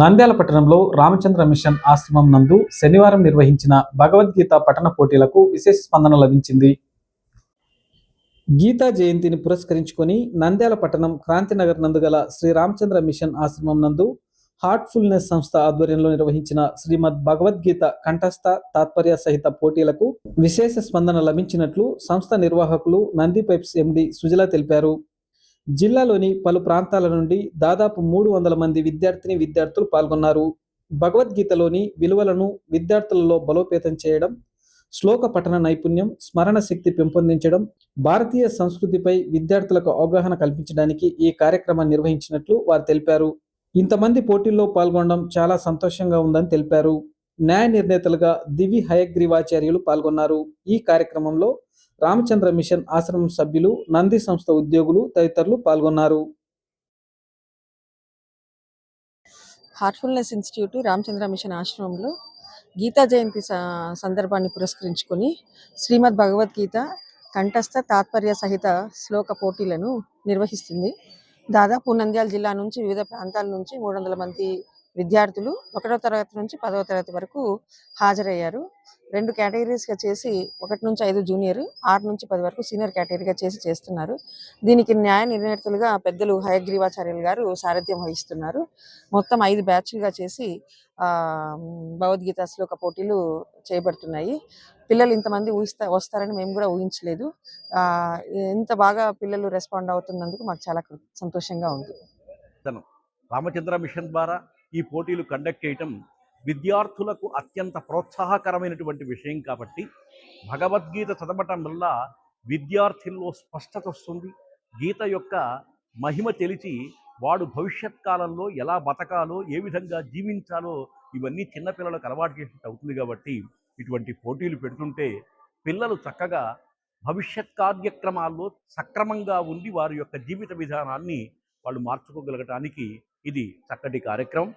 నంద్యాల పట్టణంలో రామచంద్ర మిషన్ ఆశ్రమం నందు శనివారం నిర్వహించిన భగవద్గీత పఠన పోటీలకు విశేష స్పందన లభించింది. గీతా జయంతిని పురస్కరించుకొని నంద్యాల పట్టణం క్రాంతినగర్ నందు గల శ్రీ రామచంద్ర మిషన్ ఆశ్రమం నందు హార్ట్ఫుల్నెస్ సంస్థ ఆధ్వర్యంలో నిర్వహించిన శ్రీమద్ భగవద్గీత కంఠస్థ తాత్పర్య సహిత పోటీలకు విశేష స్పందన లభించినట్లు సంస్థ నిర్వాహకులు నంది పైప్స్ ఎండి సుజల తెలిపారు. జిల్లాలోని పలు ప్రాంతాల నుండి దాదాపు మూడు వందల మంది విద్యార్థిని విద్యార్థులు పాల్గొన్నారు. భగవద్గీతలోని విలువలను విద్యార్థులలో బలోపేతం చేయడం శ్లోక పఠన నైపుణ్యం స్మరణ శక్తి పెంపొందించడం భారతీయ సంస్కృతిపై విద్యార్థులకు అవగాహన కల్పించడానికి ఈ కార్యక్రమాన్ని నిర్వహించినట్లు వారు తెలిపారు. ఇంతమంది పోటీల్లో పాల్గొనడం చాలా సంతోషంగా ఉందని తెలిపారు. న్యాయ నిర్ణేతలుగా దివి హయగ్రీవాచార్యులు పాల్గొన్నారు. ఈ కార్యక్రమంలో రామచంద్ర మిషన్ ఆశ్రమం సభ్యులు నంది సంస్థ ఉద్యోగులు తదితరులు పాల్గొన్నారు. హార్ట్ఫుల్నెస్ ఇన్స్టిట్యూట్ రామచంద్ర మిషన్ ఆశ్రమంలో గీతా జయంతి సందర్భాన్ని పురస్కరించుకొని శ్రీమద్ భగవద్గీత కంఠస్థ తాత్పర్య సహిత శ్లోక పోటీలను నిర్వహిస్తుంది. దాదాపు నంద్యాల జిల్లా నుంచి వివిధ ప్రాంతాల నుంచి మూడు వందల మంది విద్యార్థులు ఒకటో తరగతి నుంచి పదవ తరగతి వరకు హాజరయ్యారు. రెండు కేటగిరీస్గా చేసి ఒకటి నుంచి ఐదు జూనియర్ ఆరు నుంచి పది వరకు సీనియర్ కేటగిరీగా చేసి చేస్తున్నారు. దీనికి న్యాయ నిర్ణేతలుగా పెద్దలు హయగ్రీవాచార్యులు గారు సారథ్యం వహిస్తున్నారు. మొత్తం ఐదు బ్యాచ్లుగా చేసి భగవద్గీత శ్లోక పోటీలు చేయబడుతున్నాయి పిల్లలు ఇంతమంది ఊహిస్తా వస్తారని మేము కూడా ఊహించలేదు. ఇంత బాగా పిల్లలు రెస్పాండ్ అవుతున్నందుకు మాకు చాలా కృ- సంతోషంగా ఉంది. రామచంద్ర మిషన్ ద్వారా ఈ పోటీలు కండక్ట్ చేయటం విద్యార్థులకు అత్యంత ప్రోత్సాహకరమైనటువంటి విషయం కాబట్టి భగవద్గీత చదవటం వల్ల విద్యార్థుల్లో స్పష్టత వస్తుంది. గీత యొక్క మహిమ తెలిసి వాడు భవిష్యత్ కాలంలో ఎలా బతకాలో ఏ విధంగా జీవించాలో ఇవన్నీ చిన్నపిల్లలకు అలవాటు చేసినట్టు అవుతుంది కాబట్టి ఇటువంటి పోటీలు పెడుతుంటే పిల్లలు చక్కగా భవిష్యత్ కార్యక్రమాల్లో సక్రమంగా ఉండి వారి యొక్క జీవిత విధానాన్ని వాళ్ళు మార్చుకోగలగటానికి ఇది చక్కటి కార్యక్రమం.